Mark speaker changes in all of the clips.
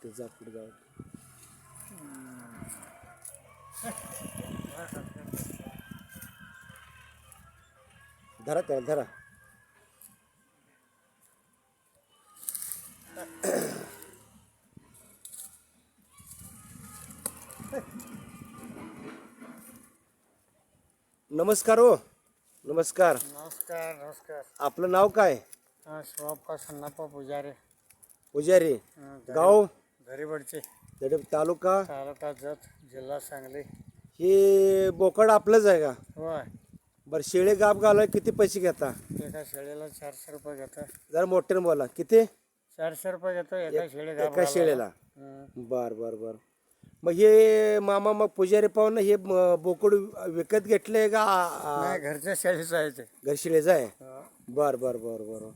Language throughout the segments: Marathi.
Speaker 1: ते जा पुढे जाऊ धरा त्याला धरा. नमस्कार हो. नमस्कार.
Speaker 2: नमस्कार नमस्कार.
Speaker 1: आपलं नाव काय?
Speaker 2: हा शिवाप्पा सन्नाप्पा पुजारी.
Speaker 1: पुजारी.
Speaker 2: हं,
Speaker 1: गाव?
Speaker 2: धरीबडचे
Speaker 1: तडे तालुका?
Speaker 2: तालुका जत जिल्हा सांगली.
Speaker 1: हे बोकड आपलंच आहे का?
Speaker 2: होय.
Speaker 1: बरं शेळे गाप घालाय किती पैसे घेता?
Speaker 2: एका शेळीला चारशे रुपये घेतो.
Speaker 1: जरा मोठ्यानं बोला. किती?
Speaker 2: चारशे रुपये घेतो एका शेळी
Speaker 1: एका शेळेला. बर बर बर. मग हे मामा मग पुजारी पाहून हे म- बोकड विकत घेतले का?
Speaker 2: नाही घरच्या शेळीच आहे ते.
Speaker 1: घर शेळेचं आहे. बर बर बर बर.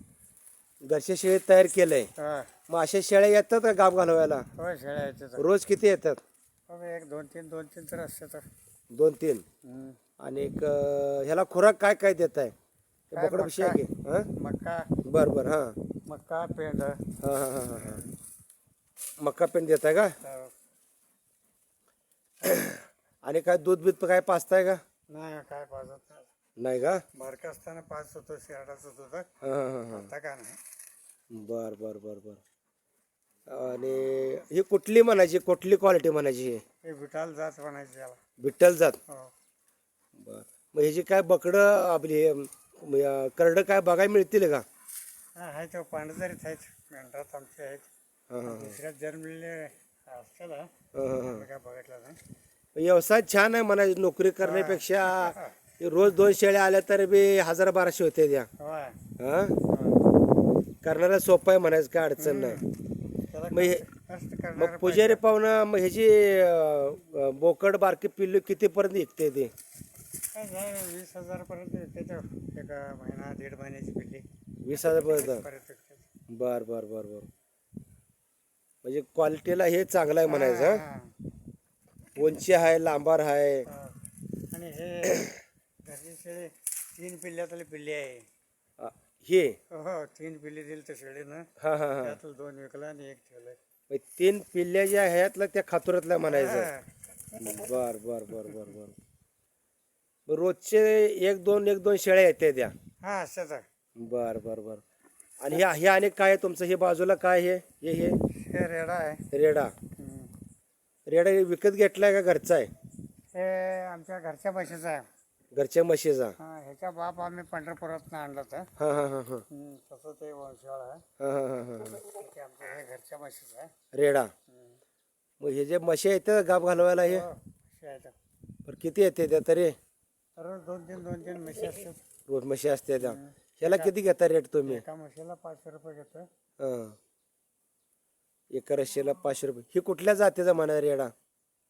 Speaker 1: घरच्या शेळी तयार केलंय. मग अशा शेळ्या येतात का गाप घालवायला. रोज किती येतात?
Speaker 2: हो, एक दोन तीन दोन तीन तर असते तर
Speaker 1: दोन तीन. आणि एक अं, ह्याला खुराक काय काय देत आहे?
Speaker 2: काय
Speaker 1: बोकड विषय आहे की? हां?
Speaker 2: मक्का.
Speaker 1: बर बर हां.
Speaker 2: मक्का पेंड
Speaker 1: हां हां हां हां हां. मक्का पेंट देताय का?
Speaker 2: हो.
Speaker 1: आणि काय दूध बीत काय पाचताय का?
Speaker 2: नाही काय पाजत नाही
Speaker 1: नाही का?
Speaker 2: बारका असताना पाच होतो शेरडाच होतं
Speaker 1: हां हां हां हां.
Speaker 2: आता का नाही.
Speaker 1: बर बर बर बर. आणि ही कुठली म्हणायची कुठली क्वालिटी म्हणायची ही?
Speaker 2: हे विठाल जात म्हणायची याला.
Speaker 1: विठ्ठल जात?
Speaker 2: हो.
Speaker 1: बर. मग ह्याची काय बकडं आपली करडं काय बघायला मिळतील का?
Speaker 2: हा आहे तो पांढरजारीत आहेत. मेंढरात आमचे आहेत.
Speaker 1: हां हां
Speaker 2: दुसऱ्यात जन्मलेले
Speaker 1: व्यवसाय छान आहे म्हणायची नोकरी करण्यापेक्षा रोज दोन शेळ्या आल्या तर बी हजार बाराशे होते हां
Speaker 2: होय.
Speaker 1: करणारा सोपं आहे म्हणायचं काय अडचण नाही. मग पुजारी पाहुणं मग ह्याची बोकड बारकी पिल्लू कितीपर्यंत विकते ते?
Speaker 2: वीस हजार पर्यंत विकते एक महिना दीड महिन्याची पिल्ली.
Speaker 1: वीस हजारपर्यंत? बर बर बर बर. म्हणजे क्वालिटीला हे चांगलं आहे म्हणायचं हं?
Speaker 2: हा,
Speaker 1: उंची आहे लांबार आहे.
Speaker 2: हा. आणि हे घरची शेळी तीन पिल्ल्यातली पिल्ली आहे.
Speaker 1: अ, हे?
Speaker 2: हो तीन पिल्ली दिली त्या शेळीनं.
Speaker 1: हा हा हा.
Speaker 2: त्यातलं दोन विकला आणि एक ठेवलंय
Speaker 1: मग तीन पिल्ल्या ज्या ह्यातल्या त्या खातुरातल्या म्हणायचं. बर बर बर बर बर. मग रोजचे एक दोन एक दोन शेळ्या येते त्या.
Speaker 2: हा
Speaker 1: बर बर बर. आणि हे हे आणि काय आहे तुमचं? हे बाजूला काय हे हे हे?
Speaker 2: हे रेडा आहे.
Speaker 1: रेडा.
Speaker 2: हम्म.
Speaker 1: रेडा हे विकत घेतलाय का घरचा आहे?
Speaker 2: हे आमच्या घरच्या म्हशीचं आहे.
Speaker 1: घरच्या म्हशीचा.
Speaker 2: हा ह्याचा बाप आम्ही पंढरपुरात आणलं होतं.
Speaker 1: हा हा हा हा.
Speaker 2: हम्म, तसं ते वंशाळ आहे.
Speaker 1: हा हा हा हा.
Speaker 2: ते आमच्या हे घरच्या म्हशीचं आहे.
Speaker 1: रेडा.
Speaker 2: हम्म.
Speaker 1: मग हे जे म्हशी येते गाप घालवायला हे?
Speaker 2: हो, म्हशी आहेत.
Speaker 1: पण किती येते त्या तरी?
Speaker 2: रोज दोन तीन दोन तीन म्हशी असतात.
Speaker 1: रोज म्हशी असते त्या ह्याला किती घेता रेट तुम्ही?
Speaker 2: एका म्हशीला पाचशे रुपये घेतो
Speaker 1: हा. एका रश्शीला पाचशे रुपये. ही कुठल्या जातीचा म्हणा रेडा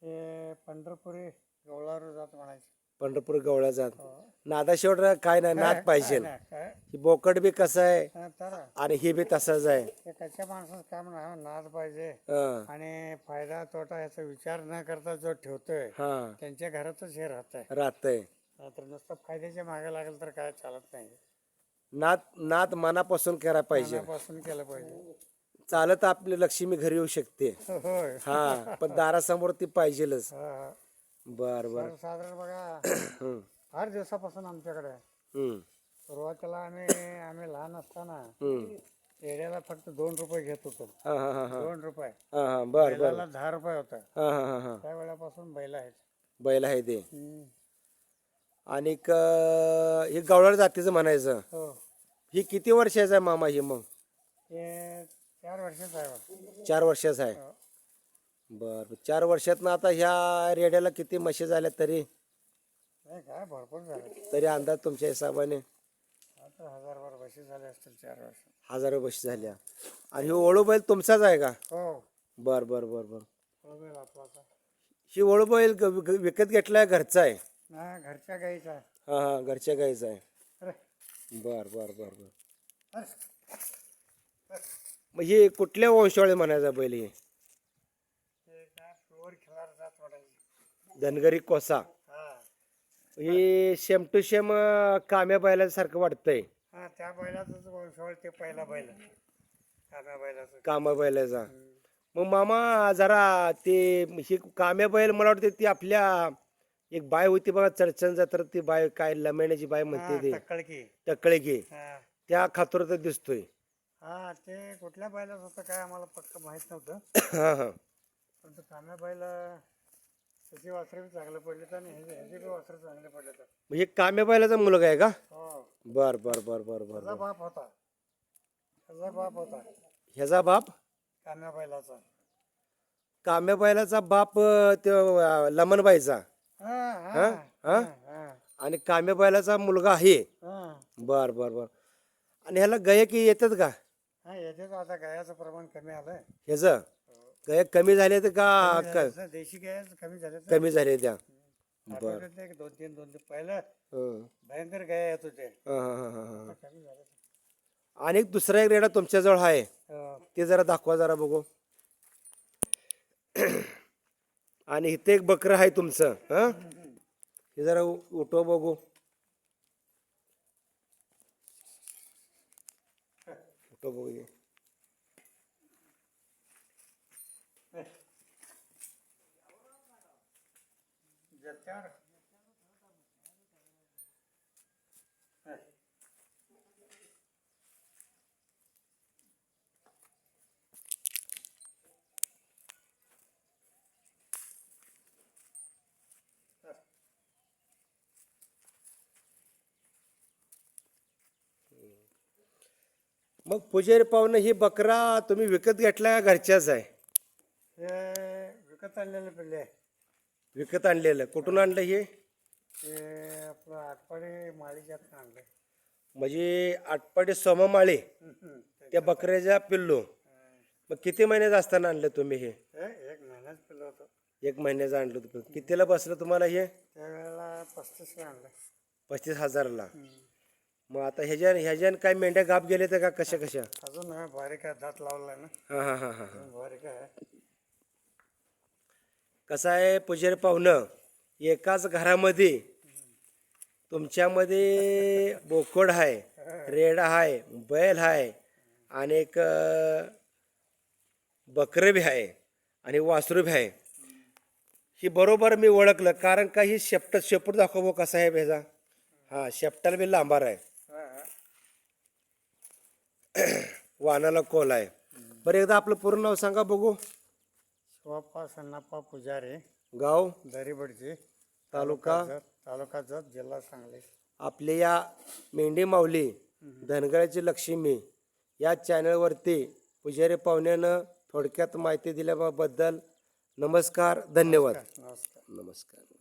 Speaker 2: हे पंढरपुरी गवळारू जात म्हणायचे.
Speaker 1: पंढरपूर गवळा जात.
Speaker 2: हो.
Speaker 1: नादा शेवट काय नाही नाद पाहिजे.
Speaker 2: काय-
Speaker 1: ही बोकड बी कसं आहे
Speaker 2: हा, तर.
Speaker 1: आणि ही बी तसंच आहे.
Speaker 2: हे कच्च्या माणसाचं काम ना नाद पाहिजे.
Speaker 1: हा.
Speaker 2: आणि फायदा तोटा याचा विचार न करता जो ठेवतोय
Speaker 1: हा.
Speaker 2: त्यांच्या घरातच हे राहत आहे
Speaker 1: राहतंय
Speaker 2: तर नुसतं फायद्याच्या मागे लागेल तर काय चालत नाही.
Speaker 1: नाद नाद मनापासून करायला पाहिजे.
Speaker 2: मनापासून केलं पाहिजे.
Speaker 1: चालत आपली लक्ष्मी घरी येऊ शकते.
Speaker 2: होय.
Speaker 1: हा पण दारासमोर ती पाहिजेलच.
Speaker 2: हा.
Speaker 1: बर बर.
Speaker 2: तर साधारण बघा.
Speaker 1: हम्म.
Speaker 2: फार दिवसापासून आमच्याकडे. आहे.
Speaker 1: हम्म.
Speaker 2: सुरुवातीला आम्ही आम्ही लहान असताना
Speaker 1: हम्म.
Speaker 2: एड्याला फक्त दोन रुपये घेत होतो.
Speaker 1: हा हा हा हा.
Speaker 2: दोन रुपये.
Speaker 1: हा हा बर बर.
Speaker 2: बैलाला दहा रुपये होता.
Speaker 1: हा हा हा हा.
Speaker 2: त्या वेळापासून बैल आहेत.
Speaker 1: बैल आहे ते.
Speaker 2: हम्म.
Speaker 1: आणि हे गवळाळ जातीचं म्हणायचं.
Speaker 2: हो.
Speaker 1: ही किती वर्षाचं आहे मामा ही मग?
Speaker 2: ते चार वर्षाचं आहे बा.
Speaker 1: चार वर्षाचं आहे.
Speaker 2: हो.
Speaker 1: बर चार वर्षातनं आता ह्या रेड्याला किती म्हशी झाल्या तरी?
Speaker 2: नाही काय भरपूर झाले.
Speaker 1: तरी अंदाज तुमच्या हिशोबाने?
Speaker 2: आता हजार बार वर्ष झाले असतील चार वर्ष.
Speaker 1: हजारो म्हशी झाल्या. आणि ही ओळू बैल तुमचाच आहे का?
Speaker 2: हो.
Speaker 1: बर बर बर बर. ही ओळू बैल ग- ग- विकत घेतलाय घरचा आहे?
Speaker 2: ना घरच्या गाईचा आहे.
Speaker 1: हा हा घरच्या गाईचा आहे.
Speaker 2: अरे.
Speaker 1: बर बर बर बर.
Speaker 2: अरे.
Speaker 1: मग ही कुठल्या वंशावळी म्हणायचा बैल ही धनगरी कोसा.
Speaker 2: हा
Speaker 1: हे सेम टू सेम काम्या बैलासारखं वाटतंय.
Speaker 2: हा त्या बैलाचंच वंशावळ ते पहिला बैल. काम्या बैलाचं.
Speaker 1: कामा बैलाचा. मग मामा जरा ते ही काम्या बैल मला वाटते ती आपल्या एक बाय होती बघा चडचण जात्र ती बाय काय लमेण्याची बाय म्हणते ती.
Speaker 2: टक्कळकी हा.
Speaker 1: त्या खातोर दिसतोय.
Speaker 2: हा ते कुठल्या बैलाच होतं काय आम्हाला पक्क माहीत नव्हतं.
Speaker 1: हा हा.
Speaker 2: परंतु काम्या बैल त्याची वासरे बी चांगले पडले तर आणि ह्याचे ह्याचे बी वासरे चांगले पडले तर
Speaker 1: हे काम्या बैलाचा मुलगा आहे का?
Speaker 2: हो.
Speaker 1: बर बर बर बर बर
Speaker 2: त्याचा बाप होता. त्याचा बाप होता.
Speaker 1: ह्याचा बाप?
Speaker 2: काम्या बैलाचा
Speaker 1: काम्या बैलाचा बाप अं, त्यो अं, लमनबाईचा
Speaker 2: हा
Speaker 1: हा?
Speaker 2: हा?
Speaker 1: हा?
Speaker 2: हा
Speaker 1: आणि काम्या बैलाचा मुलगा आहे.
Speaker 2: हा.
Speaker 1: बर बर बर. आणि ह्याला गायक येतात का?
Speaker 2: हा येतेच आता गायाचं प्रमाण कमी आलंय.
Speaker 1: ह्याचं गायक कमी झाले तर का
Speaker 2: देशी गाय कमी झाले
Speaker 1: कमी झाले त्या.
Speaker 2: एक दोन तीन दोन तीन पहिलं. भयंकर गाय येत होते. कमी झाले
Speaker 1: आणि एक दुसरा एक रेडा तुमच्याजवळ आहे. ते जरा दाखवा जरा बघू. आणि इथे एक बकरं आहे तुमचं हा? हे जरा उ- उठव बघू. उठव बघू हे. मग पुजारी पाहुणं ही बकरा तुम्ही विकत घेतला का घरच्याच आहे?
Speaker 2: हे विकत आणलेले पिल्ले. आहे.
Speaker 1: विकत आणलेलं. कुठून आणलं हे?
Speaker 2: ते आपलं आटपाडी माळीच्यात आणलं
Speaker 1: म्हणजे आटपाडी सोममाळे. त्या बकऱ्याच्या पिल्लू. मग किती महिन्याचं असताना आणलं तुम्ही हे?
Speaker 2: हे एक महिन्यात पिल्लं होतं.
Speaker 1: एक महिन्याचं आणलं होतं. कितीला बसलं तुम्हाला हे?
Speaker 2: त्यावेळेला पस्तीसला आणलं
Speaker 1: पस्तीस हजारला. मग आता ह्याच्या ह्याच्यान काय मेंढ्या गाप गेले तर का कशा कशा?
Speaker 2: अजून हा बारीक आहे दात लावलाय ना.
Speaker 1: हा हा हा हा हा.
Speaker 2: बारीक आहे.
Speaker 1: कसं आहे पुजारी पाहुणं एकाच घरामध्ये तुमच्यामध्ये बोकड आहे रेड आहे बैल आहे आणि एक बकरं बी आहे आणि वासरू बी आहे. ही बरोबर मी ओळखलं कारण का ही शेपट शेपूट दाखव कसा आहे ह्याचा? हा शेपटाला बी लांबार आहे. वानाला कोल आहे. बरं एकदा आपलं पूर्ण नाव सांगा बघू.
Speaker 2: शिवाप्पा सन्नाप्पा पुजारी
Speaker 1: गाव?
Speaker 2: दरीबडची
Speaker 1: तालुका?
Speaker 2: तालुका जत जिल्हा सांगली.
Speaker 1: आपल्या या मेंढी माऊली धनगराची लक्ष्मी या चॅनलवरती पुजारी पाहुण्यानं थोडक्यात माहिती दिल्याबद्दल नमस्कार धन्यवाद.
Speaker 2: नमस्कार.
Speaker 1: नमस्कार.